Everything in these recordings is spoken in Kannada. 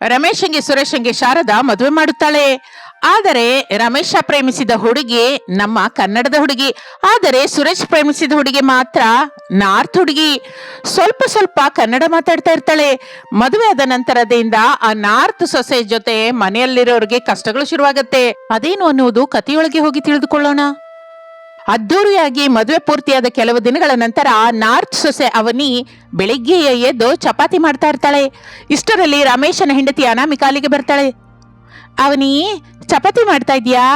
ರಮೇಶಂಗೆ ಸುರೇಶಂಗೆ ಶಾರದಾ ಮದುವೆ ಮಾಡುತ್ತಾಳೆ. ಆದರೆ ರಮೇಶ ಪ್ರೇಮಿಸಿದ ಹುಡುಗಿ ನಮ್ಮ ಕನ್ನಡದ ಹುಡುಗಿ. ಆದರೆ ಸುರೇಶ್ ಪ್ರೇಮಿಸಿದ ಹುಡುಗಿ ಮಾತ್ರ ನಾರ್ತ್ ಹುಡುಗಿ. ಸ್ವಲ್ಪ ಸ್ವಲ್ಪ ಕನ್ನಡ ಮಾತಾಡ್ತಾ ಇರ್ತಾಳೆ. ಮದುವೆ ಆದ ನಂತರದಿಂದ ಆ ನಾರ್ತ್ ಸೊಸೆ ಜೊತೆ ಮನೆಯಲ್ಲಿರೋರಿಗೆ ಕಷ್ಟಗಳು ಶುರುವಾಗತ್ತೆ. ಅದೇನು ಅನ್ನುವುದು ಕತೆಯೊಳಗೆ ಹೋಗಿ ತಿಳಿದುಕೊಳ್ಳೋಣ. ಅದ್ದೂರಿಯಾಗಿ ಮದುವೆ ಪೂರ್ತಿಯಾದ ಕೆಲವು ದಿನಗಳ ನಂತರ ನಾರ್ತ್ ಸೊಸೆ ಅವನಿ ಬೆಳಿಗ್ಗೆ ಎದ್ದು ಚಪಾತಿ ಮಾಡ್ತಾ ಇರ್ತಾಳೆ. ಇಷ್ಟರಲ್ಲಿ ರಮೇಶನ ಹೆಂಡತಿ ಅನಾಮಿಕಾಲಿಗೆ ಬರ್ತಾಳೆ. ಅವನಿ, ಚಪಾತಿ ಮಾಡ್ತಾ ಇದೀಯಾ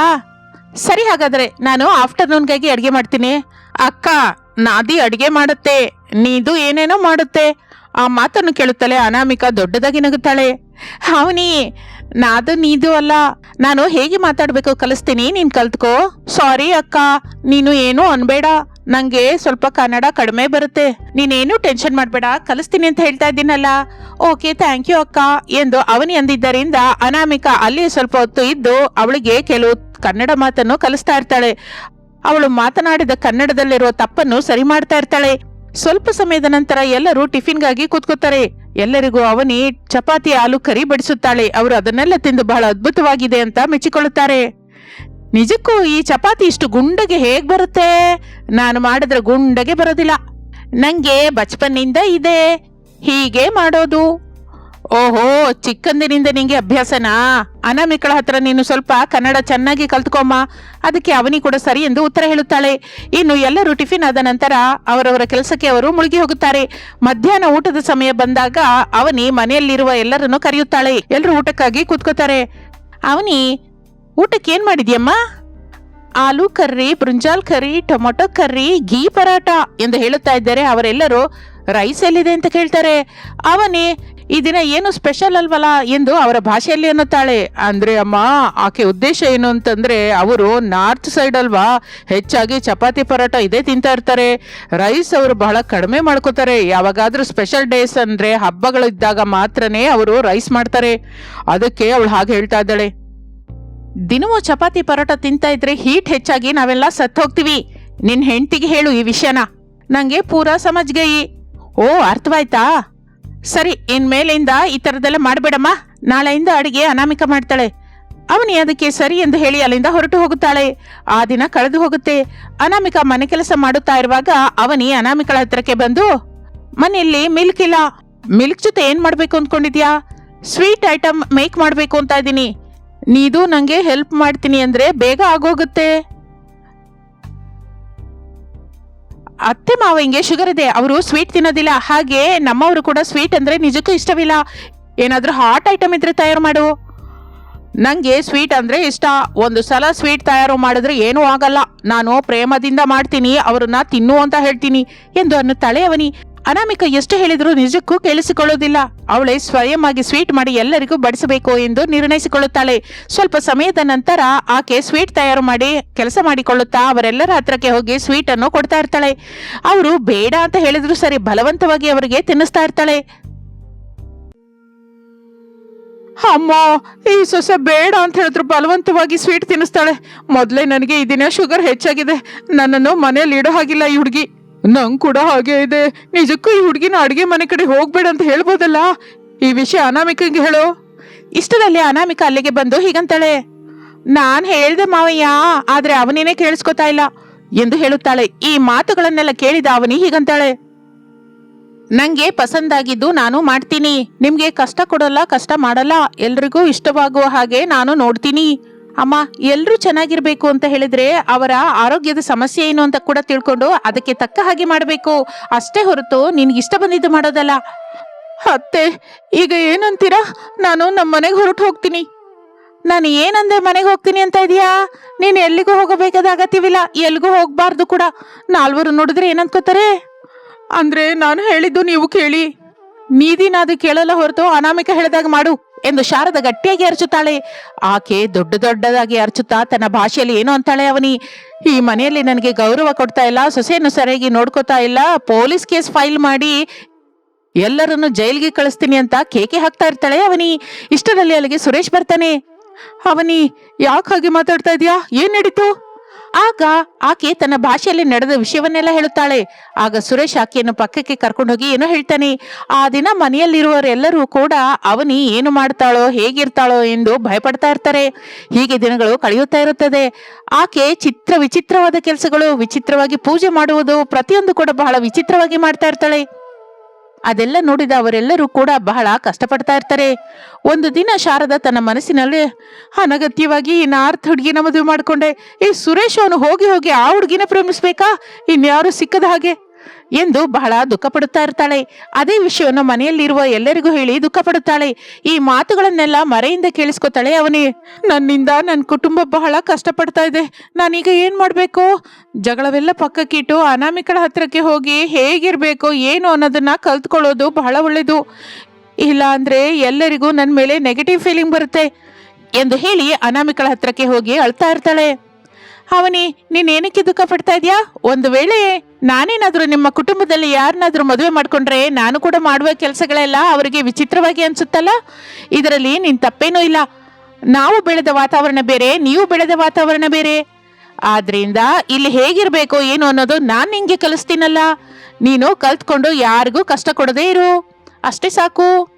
ಸರಿ, ಹಾಗಾದ್ರೆ ನಾನು ಆಫ್ಟರ್ನೂನ್ಗಾಗಿ ಅಡುಗೆ ಮಾಡ್ತೀನಿ. ಅಕ್ಕ, ನಾದಿ ಅಡುಗೆ ಮಾಡುತ್ತೆ. ನೀದು ಏನೇನೋ ಮಾಡುತ್ತೆ. ಆ ಮಾತನ್ನು ಕೇಳುತ್ತಲೇ ಅನಾಮಿಕಾ ದೊಡ್ಡದಾಗಿ ನಗುತ್ತಾಳೆ. ಅವನಿ ನಾದು ನೀದು ಅಲ್ಲ. ನಾನು ಹೇಗೆ ಮಾತಾಡಬೇಕು ಕಲಿಸ್ತೀನಿ ನೀನು ಕಲ್ತ್ಕೋ. ಸಾರಿ ಅಕ್ಕ, ನೀನು ಏನು ಅನ್ಬೇಡ. ನಂಗೆ ಸ್ವಲ್ಪ ಕನ್ನಡ ಕಡಿಮೆ ಬರುತ್ತೆ. ನೀನೇನು ಟೆನ್ಷನ್ ಮಾಡಬೇಡ, ಕಲಿಸ್ತೀನಿ ಅಂತ ಹೇಳ್ತಾ ಇದ್ದೀನಲ್ಲ. ಓಕೆ ಥ್ಯಾಂಕ್ ಯು ಅಕ್ಕ ಎಂದು ಅವನಿ ಅಂದಿದ್ದರಿಂದ ಅನಾಮಿಕಾ ಅಲ್ಲಿ ಸ್ವಲ್ಪ ಹೊತ್ತು ಇದ್ದು ಅವಳಿಗೆ ಕೆಲವು ಕನ್ನಡ ಮಾತನ್ನು ಕಲಿಸ್ತಾ ಇರ್ತಾಳೆ. ಅವಳು ಮಾತನಾಡಿದ ಕನ್ನಡದಲ್ಲಿರುವ ತಪ್ಪನ್ನು ಸರಿ ಮಾಡ್ತಾ ಇರ್ತಾಳೆ. ಸ್ವಲ್ಪ ಸಮಯದ ನಂತರ ಎಲ್ಲರೂ ಟಿಫಿನ್ಗಾಗಿ ಕೂತ್ಕೋತಾರೆ. ಎಲ್ಲರಿಗೂ ಅವನಿ ಚಪಾತಿ ಆಲೂ ಕರಿ ಬಡಿಸುತ್ತಾಳೆ. ಅವರು ಅದನ್ನೆಲ್ಲ ತಿಂದು ಬಹಳ ಅದ್ಭುತವಾಗಿದೆ ಅಂತ ಮೆಚ್ಚಿಕೊಳ್ಳುತ್ತಾರೆ. ನಿಜಕ್ಕೂ ಈ ಚಪಾತಿ ಇಷ್ಟು ಗುಂಡಗೆ ಹೇಗೆ ಬರುತ್ತೆ? ನಾನು ಮಾಡಿದ್ರೆ ಗುಂಡಗೆ ಬರೋದಿಲ್ಲ. ನಂಗೆ ಬಚ್ಪನ್ನಿಂದ ಇದೆ. ಹೀಗೆ ಮಾಡೋದು. ಓಹೋ, ಚಿಕ್ಕಂದಿನಿಂದ ನಿಂಗೆ ಅಭ್ಯಾಸನಾ? ಅನಾಮಿಕಳ ಹತ್ರ ನೀನು ಸ್ವಲ್ಪ ಕನ್ನಡ ಚೆನ್ನಾಗಿ ಕಲ್ತ್ಕೊಮ್ಮ. ಅದಕ್ಕೆ ಅವನಿ ಕೂಡ ಸರಿ ಎಂದು ಉತ್ತರ ಹೇಳುತ್ತಾಳೆ. ಇನ್ನು ಎಲ್ಲರೂ ಟಿಫಿನ್ ಆದ ನಂತರ ಅವರವರ ಕೆಲಸಕ್ಕೆ ಅವರು ಮುಳುಗಿ ಹೋಗುತ್ತಾರೆ. ಮಧ್ಯಾಹ್ನ ಊಟದ ಸಮಯ ಬಂದಾಗ ಅವನಿ ಮನೆಯಲ್ಲಿರುವ ಎಲ್ಲರನ್ನು ಕರೆಯುತ್ತಾಳೆ. ಎಲ್ಲರೂ ಊಟಕ್ಕಾಗಿ ಕೂತ್ಕೋತಾರೆ ಅವನಿ, ಊಟಕ್ಕೆ ಏನ್ ಮಾಡಿದ್ಯಮ್ಮ? Aloo curry, brinjal curry, tomato curry, ghee paratha ಎಂದು ಹೇಳುತ್ತಾ ಇದ್ದಾರೆ ಅವರೆಲ್ಲರೂ ರೈಸ್ ಎಲ್ಲಿದೆ ಅಂತ ಕೇಳ್ತಾರೆ. ಅವನೇ ಈ ದಿನ ಏನು ಸ್ಪೆಷಲ್ ಅಲ್ವಲ್ಲ ಎಂದು ಅವರ ಭಾಷೆಯಲ್ಲಿ ಅನ್ನುತ್ತಾಳೆ. ಅಂದ್ರೆ ಅಮ್ಮ, ಆಕೆ ಉದ್ದೇಶ ಏನು ಅಂತಂದ್ರೆ ಅವರು ನಾರ್ತ್ ಸೈಡ್ ಅಲ್ವಾ, ಹೆಚ್ಚಾಗಿ ಚಪಾತಿ ಪರೋಟ ಇದೇ ತಿಂತಾ ಇರ್ತಾರೆ. ರೈಸ್ ಅವರು ಬಹಳ ಕಡಿಮೆ ಮಾಡ್ಕೋತಾರೆ. ಯಾವಾಗಾದ್ರೂ ಸ್ಪೆಷಲ್ ಡೇಸ್ ಅಂದ್ರೆ ಹಬ್ಬಗಳಿದ್ದಾಗ ಮಾತ್ರನೇ ಅವರು ರೈಸ್ ಮಾಡ್ತಾರೆ. ಅದಕ್ಕೆ ಅವಳು ಹಾಗೆ ಹೇಳ್ತಾ ಇದ್ದಾಳೆ. ದಿನವೂ ಚಪಾತಿ ಪರೋಟ ತಿಂತಾ ಇದ್ರೆ ಹೀಟ್ ಹೆಚ್ಚಾಗಿ ನಾವೆಲ್ಲ ಸತ್ತು ಹೋಗ್ತೀವಿ. ನಿನ್ನ ಹೆಂಡತಿಗೆ ಹೇಳು ಈ ವಿಷಯನ. ನಂಗೆ ಪೂರಾ ಸಮಜ್ಗೈ ಓ, ಅರ್ಥವಾಯ್ತಾ? ಸರಿ ಇನ್ಮೇಲಿಂದ ಈ ಥರದ್ದೆಲ್ಲ ಮಾಡಬೇಡಮ್ಮ. ನಾಳೆಯಿಂದ ಅಡಿಗೆ ಅನಾಮಿಕ ಮಾಡ್ತಾಳೆ. ಅವನಿ ಅದಕ್ಕೆ ಸರಿ ಎಂದು ಹೇಳಿ ಅಲ್ಲಿಂದ ಹೊರಟು ಹೋಗುತ್ತಾಳೆ. ಆ ದಿನ ಕಳೆದು ಹೋಗುತ್ತೆ. ಅನಾಮಿಕ ಮನೆ ಕೆಲಸ ಮಾಡುತ್ತಾ ಇರುವಾಗ ಅವನಿ ಅನಾಮಿಕಳ ಹತ್ರಕ್ಕೆ ಬಂದು, ಮನೆಯಲ್ಲಿ ಮಿಲ್ಕ್ ಇಲ್ಲ. ಮಿಲ್ಕ್ ಜೊತೆ ಏನು ಮಾಡಬೇಕು ಅಂದ್ಕೊಂಡಿದ್ಯಾ? ಸ್ವೀಟ್ ಐಟಮ್ ಮೇಕ್ ಮಾಡಬೇಕು ಅಂತ ಇದ್ದೀನಿ. ನೀದು ನನಗೆ ಹೆಲ್ಪ್ ಮಾಡ್ತೀನಿ ಅಂದ್ರೆ ಬೇಗ ಆಗೋಗುತ್ತೆ. ಅತ್ತೆ ಮಾವಂಗೆ ಶುಗರ್ ಇದೆ. ಅವರು ಸ್ವೀಟ್ ತಿನ್ನೋದಿಲ್ಲ. ಹಾಗೆ ನಮ್ಮವರು ಕೂಡ ಸ್ವೀಟ್ ಅಂದ್ರೆ ನಿಜಕ್ಕೂ ಇಷ್ಟವಿಲ್ಲ. ಏನಾದರೂ ಹಾಟ್ ಐಟಮ್ ಇದ್ರೆ ತಯಾರು ಮಾಡು. ನನಗೆ ಸ್ವೀಟ್ ಅಂದ್ರೆ ಇಷ್ಟ. ಒಂದು ಸಲ ಸ್ವೀಟ್ ತಯಾರು ಮಾಡಿದ್ರೆ ಏನೂ ಆಗಲ್ಲ. ನಾನು ಪ್ರೇಮದಿಂದ ಮಾಡ್ತೀನಿ. ಅವರನ್ನ ತಿನ್ನು ಅಂತ ಹೇಳ್ತೀನಿ. ಎಂದು ಅನ್ನುತ್ತಾಳೆ ಅವನಿ. ಅನಾಮಿಕ ಎಷ್ಟು ಹೇಳಿದರೂ ನಿಜಕ್ಕೂ ಕೇಳಿಸಿಕೊಳ್ಳೋದಿಲ್ಲ. ಅವಳೇ ಸ್ವಯಂ ಆಗಿ ಸ್ವೀಟ್ ಮಾಡಿ ಎಲ್ಲರಿಗೂ ಬಡಿಸಬೇಕು ಎಂದು ನಿರ್ಣಯಿಸಿಕೊಳ್ಳುತ್ತಾಳೆ. ಸ್ವಲ್ಪ ಸಮಯದ ನಂತರ ಆಕೆ ಸ್ವೀಟ್ ತಯಾರು ಮಾಡಿ ಕೆಲಸ ಮಾಡಿಕೊಳ್ಳುತ್ತಾ ಅವರೆಲ್ಲರ ಹತ್ರಕ್ಕೆ ಹೋಗಿ ಸ್ವೀಟ್ ಅನ್ನು ಕೊಡ್ತಾ ಇರ್ತಾಳೆ. ಅವರು ಬೇಡ ಅಂತ ಹೇಳಿದ್ರು ಸರಿ, ಬಲವಂತವಾಗಿ ಅವರಿಗೆ ತಿನ್ನಿಸ್ತಾ ಇರ್ತಾಳೆ. ಅಮ್ಮ, ಈ ಸೊಸೆ ಬೇಡ ಅಂತ ಹೇಳಿದ್ರು ಬಲವಂತವಾಗಿ ಸ್ವೀಟ್ ತಿನ್ನಿಸ್ತಾಳೆ. ಮೊದಲೇ ನನಗೆ ಈ ದಿನ ಶುಗರ್ ಹೆಚ್ಚಾಗಿದೆ. ನನ್ನನ್ನು ಮನೆಯಲ್ಲಿ ಇಡೋ ಹಾಗಿಲ್ಲ ಈ ಹುಡುಗಿ. ನಂಗೆ ಕೂಡ ಹಾಗೆ ಇದೆ. ನಿಜಕ್ಕೂ ಈ ಹುಡುಗಿನ ಅಡುಗೆ ಮನೆ ಕಡೆ ಹೋಗ್ಬೇಡ ಅಂತ ಹೇಳ್ಬೋದಲ್ಲ? ಈ ವಿಷಯ ಅನಾಮಿಕಂಗೆ ಹೇಳು. ಇಷ್ಟದಲ್ಲಿ ಅನಾಮಿಕ ಅಲ್ಲಿಗೆ ಬಂದು ಹೀಗಂತಾಳೆ. ನಾನ್ ಹೇಳ್ದೆ ಮಾವಯ್ಯ, ಆದ್ರೆ ಅವನೇನೆ ಕೇಳಿಸ್ಕೊತಾ ಇಲ್ಲ. ಎಂದು ಹೇಳುತ್ತಾಳೆ. ಈ ಮಾತುಗಳನ್ನೆಲ್ಲ ಕೇಳಿದ ಅವನಿ ಹೀಗಂತಾಳೆ. ನಂಗೆ ಪಸಂದಾಗಿದ್ದು ನಾನು ಮಾಡ್ತೀನಿ. ನಿಮ್ಗೆ ಕಷ್ಟ ಕೊಡಲ್ಲ, ಕಷ್ಟ ಮಾಡಲ್ಲ. ಎಲ್ರಿಗೂ ಇಷ್ಟವಾಗುವ ಹಾಗೆ ನಾನು ನೋಡ್ತೀನಿ. ಅಮ್ಮ ಎಲ್ಲರೂ ಚೆನ್ನಾಗಿರ್ಬೇಕು ಅಂತ ಹೇಳಿದ್ರೆ ಅವರ ಆರೋಗ್ಯದ ಸಮಸ್ಯೆ ಏನು ಅಂತ ಕೂಡ ತಿಳ್ಕೊಂಡು ಅದಕ್ಕೆ ತಕ್ಕ ಹಾಗೆ ಮಾಡಬೇಕು. ಅಷ್ಟೇ ಹೊರತು ನಿನ್ಗೆ ಇಷ್ಟ ಬಂದಿದ್ದು ಮಾಡೋದಲ್ಲ. ಅತ್ತೆ, ಈಗ ಏನಂತೀರಾ? ನಾನು ನಮ್ಮ ಮನೆಗೆ ಹೊರಟು ಹೋಗ್ತೀನಿ. ನಾನು ಏನಂದೆ ಮನೆಗೆ ಹೋಗ್ತೀನಿ ಅಂತ ಇದೀಯಾ? ನೀನು ಎಲ್ಲಿಗೂ ಹೋಗಬೇಕಾದ ಅಗತ್ಯವಿಲ್ಲ. ಎಲ್ಲಿಗೂ ಹೋಗಬಾರ್ದು ಕೂಡ. ನಾಲ್ವರು ನೋಡಿದ್ರೆ ಏನಂದ್ಕೋತಾರೆ ಅಂದ್ರೆ ನಾನು ಹೇಳಿದ್ದು ನೀವು ಕೇಳಿ. ನೀದಿನಾದು ಕೇಳಲ್ಲ ಹೊರತು ಅನಾಮಿಕ ಹೇಳಿದಾಗ ಮಾಡು. ಎಂದು ಶಾರದ ಗಟ್ಟಿಯಾಗಿ ಅರಚುತ್ತಾಳೆ. ಆಕೆ ದೊಡ್ಡ ದೊಡ್ಡದಾಗಿ ಅರಚುತ್ತಾ ತನ್ನ ಭಾಷೆಯಲ್ಲಿ ಏನು ಅಂತಾಳೆ ಅವನಿ? ಈ ಮನೆಯಲ್ಲಿ ನನಗೆ ಗೌರವ ಕೊಡ್ತಾ ಇಲ್ಲ, ಸೊಸೆಯನ್ನು ಸರಿಯಾಗಿ ನೋಡ್ಕೋತಾ ಇಲ್ಲ, ಪೊಲೀಸ್ ಕೇಸ್ ಫೈಲ್ ಮಾಡಿ ಎಲ್ಲರನ್ನು ಜೈಲಿಗೆ ಕಳಿಸ್ತೀನಿ ಅಂತ ಕೇಕೆ ಹಾಕ್ತಾ ಇರ್ತಾಳೆ ಅವನಿ. ಇಷ್ಟರಲ್ಲಿ ಅಲ್ಲಿಗೆ ಸುರೇಶ್ ಬರ್ತಾನೆ. ಅವನಿ ಯಾಕಾಗಿ ಮಾತಾಡ್ತಾ ಇದೀಯಾ? ಏನ್ ನಡೀತು? ಆಗ ಆಕೆ ತನ್ನ ಭಾಷೆಯಲ್ಲಿ ನಡೆದ ವಿಷಯವನ್ನೆಲ್ಲ ಹೇಳುತ್ತಾಳೆ. ಆಗ ಸುರೇಶ್ ಆಕೆಯನ್ನು ಪಕ್ಕಕ್ಕೆ ಕರ್ಕೊಂಡೋಗಿ ಏನೋ ಹೇಳ್ತಾನೆ. ಆ ದಿನ ಮನೆಯಲ್ಲಿರುವವರೆಲ್ಲರೂ ಕೂಡ ಅವನಿ ಏನು ಮಾಡ್ತಾಳೋ, ಹೇಗಿರ್ತಾಳೋ ಎಂದು ಭಯಪಡ್ತಾ ಇರ್ತಾರೆ. ಹೀಗೆ ದಿನಗಳು ಕಳೆಯುತ್ತಾ ಇರುತ್ತದೆ. ಆಕೆ ಚಿತ್ರ ವಿಚಿತ್ರವಾದ ಕೆಲಸಗಳು, ವಿಚಿತ್ರವಾಗಿ ಪೂಜೆ ಮಾಡುವುದು ಪ್ರತಿಯೊಂದು ಕೂಡ ಬಹಳ ವಿಚಿತ್ರವಾಗಿ ಮಾಡ್ತಾ ಇರ್ತಾಳೆ. ಅದೆಲ್ಲ ನೋಡಿದ ಅವರೆಲ್ಲರೂ ಕೂಡ ಬಹಳ ಕಷ್ಟಪಡ್ತಾ ಇರ್ತಾರೆ. ಒಂದು ದಿನ ಶಾರದಾ ತನ್ನ ಮನಸ್ಸಿನಲ್ಲಿ ಅನಗತ್ಯವಾಗಿ ನಾರ್ತ್ ಹುಡುಗಿನ ಮದುವೆ ಮಾಡಿಕೊಂಡೆ. ಈ ಸುರೇಶ್ ಅವನು ಹೋಗಿ ಹೋಗಿ ಆ ಹುಡುಗಿನ ಪ್ರೇಮಿಸ್ಬೇಕಾ? ಇನ್ಯಾರು ಸಿಕ್ಕದ ಹಾಗೆ? ಎಂದು ಬಹಳ ದುಃಖ ಪಡುತ್ತಾ ಇರ್ತಾಳೆ. ಅದೇ ವಿಷಯವನ್ನು ಮನೆಯಲ್ಲಿರುವ ಎಲ್ಲರಿಗೂ ಹೇಳಿ ದುಃಖ ಪಡುತ್ತಾಳೆ ಈ ಮಾತುಗಳನ್ನೆಲ್ಲ ಮರೆಯಿಂದ ಕೇಳಿಸ್ಕೊತಾಳೆ ಅವನೇ. ನನ್ನಿಂದ ನನ್ನ ಕುಟುಂಬ ಬಹಳ ಕಷ್ಟಪಡ್ತಾ ಇದೆ. ನಾನೀಗ ಏನು ಮಾಡಬೇಕು? ಜಗಳವೆಲ್ಲ ಪಕ್ಕಕ್ಕಿಟ್ಟು ಅನಾಮಿಕಳ ಹತ್ರಕ್ಕೆ ಹೋಗಿ ಹೇಗಿರಬೇಕು, ಏನು ಅನ್ನೋದನ್ನ ಕಲ್ತ್ಕೊಳ್ಳೋದು ಬಹಳ ಒಳ್ಳೇದು. ಇಲ್ಲ ಅಂದ್ರೆ ಎಲ್ಲರಿಗೂ ನನ್ನ ಮೇಲೆ ನೆಗೆಟಿವ್ ಫೀಲಿಂಗ್ ಬರುತ್ತೆ ಎಂದು ಹೇಳಿ ಅನಾಮಿಕಳ ಹತ್ರಕ್ಕೆ ಹೋಗಿ ಅಳ್ತಾ ಇರ್ತಾಳೆ. ಅವನಿ, ನೀನೇನಕ್ಕೆ ದುಃಖ ಪಡ್ತಾ ಇದೀಯಾ? ಒಂದು ವೇಳೆ ನಾನೇನಾದರೂ ನಿಮ್ಮ ಕುಟುಂಬದಲ್ಲಿ ಯಾರನ್ನಾದರೂ ಮದುವೆ ಮಾಡ್ಕೊಂಡ್ರೆ ನಾನು ಕೂಡ ಮಾಡುವ ಕೆಲಸಗಳೆಲ್ಲ ಅವರಿಗೆ ವಿಚಿತ್ರವಾಗಿ ಅನ್ಸುತ್ತಲ್ಲ? ಇದರಲ್ಲಿ ನಿನ್ ತಪ್ಪೇನೂ ಇಲ್ಲ. ನಾವು ಬೆಳೆದ ವಾತಾವರಣ ಬೇರೆ, ನೀವು ಬೆಳೆದ ವಾತಾವರಣ ಬೇರೆ. ಆದ್ರಿಂದ ಇಲ್ಲಿ ಹೇಗಿರಬೇಕು ಏನು ಅನ್ನೋದು ನಾನು ನಿಂಗೆ ಕಲಿಸ್ತೀನಲ್ಲ. ನೀನು ಕಲ್ತ್ಕೊಂಡು ಯಾರಿಗೂ ಕಷ್ಟ ಕೊಡದೇ ಇರು. ಅಷ್ಟೇ ಸಾಕು.